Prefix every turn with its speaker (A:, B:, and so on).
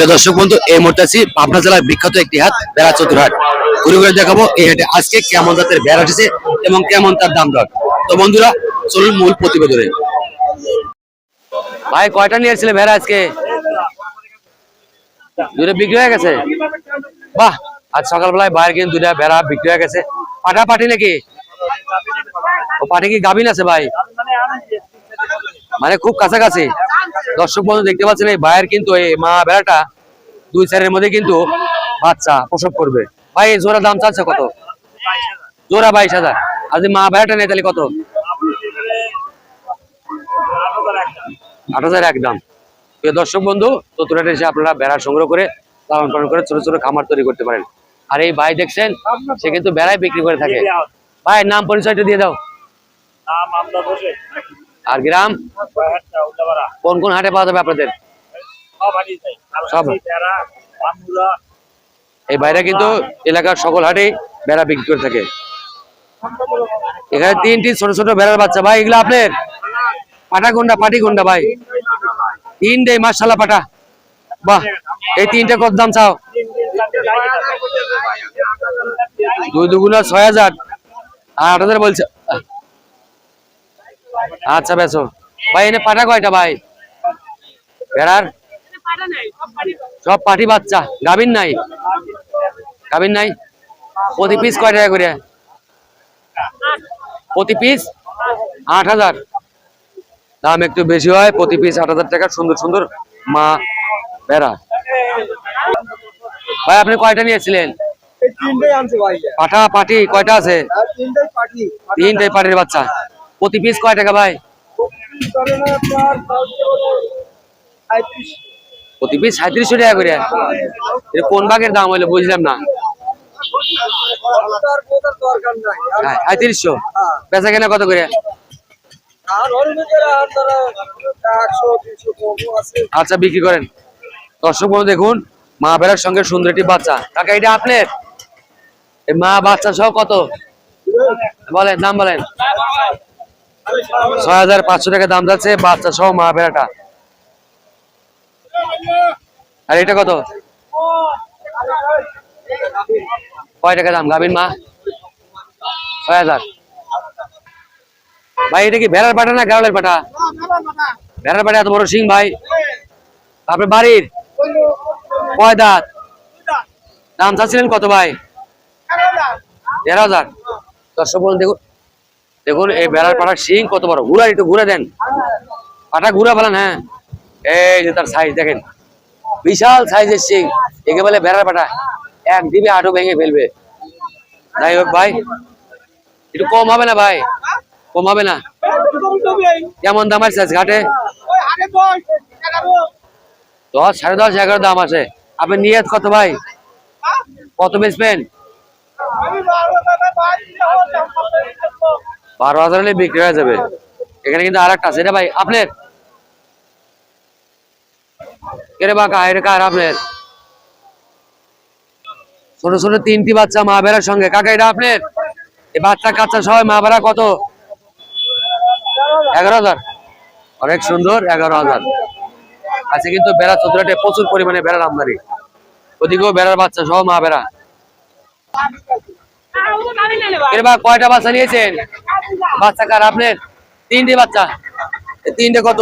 A: দর্শক বন্ধু, এই মুহূর্তে আছি পাবনা জেলার বিখ্যাত একটি হাট, বেড়া চতুরহাট। ঘুরে ঘুরে দেখাবো এই হাটে আজকে কেমন জাতের বেড়া উঠেছে এবং কেমন তার দাম দর। তো বন্ধুরা, চলুন মূল প্রতিবেদনে। ভাই, কয়টা নিয়ে এসেছিলে ভেড়া আজকে? দুটো বিক্রি হয়ে গেছে? বাহ, আজ সকালবেলায় বাইরে কিন্তু দুটা ভেড়া বিক্রি হয়ে গেছে। পাটা পাটি নাকি? ও পাটি কি গাভিন আছে ভাই? মানে খুব কাছাকাছি। দর্শক বন্ধু দেখতে পাচ্ছেন, এই ভাইয়ের কিন্তু এই মা বেড়াটা দুই চারের মধ্যে কিন্তু বাচ্চা প্রসব করবে। ভাই, এই জোড়া দাম চাচ্ছে কত? জোড়া বাইশ হাজার। যদি মা বেড়াটা নেই তাহলে কত? আট হাজার এক দাম। দর্শক বন্ধু চতুরাটে এসে আপনারা বেড়া সংগ্রহ করে লালন পালন করে ছোট ছোট খামার তৈরি করতে পারেন। আর এই ভাই দেখছেন, সে কিন্তু বেড়ায় বিক্রি করে থাকে। ভাই, নাম পরিচয়টা দিয়ে দাও।
B: নাম বসে
A: আর গ্রাম? কোন কোন হাটে পাওয়া যাবে আপনাদের?
B: সব।
A: এই বাইরে কিন্তু এলাকার সকল হাটে বেড়া বিক্রি করে থাকে। এখানে তিনটি ছোট ছোট বেড়ার বাচ্চা। ভাই, এগুলো আপনার? পাটা কোনটা? পাটি কোনটা ভাই? তিনটে মাসালা পাটা। বাহ, এই তিনটে কত দাম চাও? দুই দুগুণা ছয় হাজার। আর আট হাজার বলছে আচ্ছা বেছো ভাই এনে পাটা কয়টা ভাই? বেড়ার? সব পাটি বাচ্চা। গাভিন নাই? গাভিন নাই? প্রতি পিস কয় টাকা করে? প্রতি পিস আট হাজার। দাম একটু বেশি হয় প্রতি পিস আট হাজার টাকা। সুন্দর সুন্দর মা বেড়া। ভাই আপনি কয়টা নিয়েছিলেন? পাঠা পাটি কয়টা আছে?
B: তিনটেই
A: পাটির বাচ্চা। প্রতি পিস কয় টাকা ভাই? প্রতি পিস সাঁত্রিশশো টাকা করে। এটা কোন বাঘের দাম হইল বুঝলাম না। হ্যাঁ সাঁত্রিশশো। বেচা কেনা কত করে? আচ্ছা বিক্রি করেন। দর্শক বন্ধু, দেখুন, মা বেড়ার সঙ্গে সুন্দর একটি বাচ্চা। কাকা, এটা আপনার? মা বাচ্চা সহ কত? বলেন, দাম বলেন। ছয় হাজার পাঁচশো টাকা দাম যাচ্ছে, বাচ্চা সহ মা বেড়াটা। আর এটা কত? কয় টাকা দাম, গাভীর মা? ছয় হাজার। ভাই, এটা কি ভেড়ার পাঠা না গাড়লের পাঠা? ভেড়ার পাঠা এত বড় সিং ভাই। আপনার বাড়ির কয় দাঁত? দাম চাচ্ছিলেন কত, ভাই? দেড় হাজার। দর্শক বলুন দেখুন দেখুন, এই বেড়ার পাঠার শিং কত বড়। ঘুরা একটু, ঘুরে দেন। পাঠা ঘুরা ফেলান হ্যাঁ। এই যে তার সাইজ দেখেন। বিশাল সাইজের শিং। একে বলে বেড়ার পাঠা এক দিবে আটো ভেঙে ফেলবে। যাই হোক ভাই। একটু কম হবে না ভাই? কম হবে না? কেমন দাম আছে ঘাটে দশ, সাড়ে দশ, এগারো দাম আছে। আপনি নিয়ত কত ভাই? কত বেচবেন? বারো হাজার হলে বিক্রি হয়ে যাবে। এখানে কিন্তু আর একটা আছে ভাই, আপনার? কেরে এটা কার আপনার? তিনটি বাচ্চা মা বেড়ার সঙ্গে। কাকা, এটা আপনার? এই বাচ্চা কাচ্চা সবাই মা বেড়া কত? এগারো হাজার। অনেক সুন্দর, এগারো হাজার। আছে কিন্তু বেড়া প্রচুর পরিমাণে বেড়ার আমদানি। ওদিকেও বেড়ার বাচ্চা সহ মা বেড়া। কয়টা বাচ্চা নিয়েছেন? বাচ্চা কার আপনার তিনটে বাচ্চা। তিনটে কত?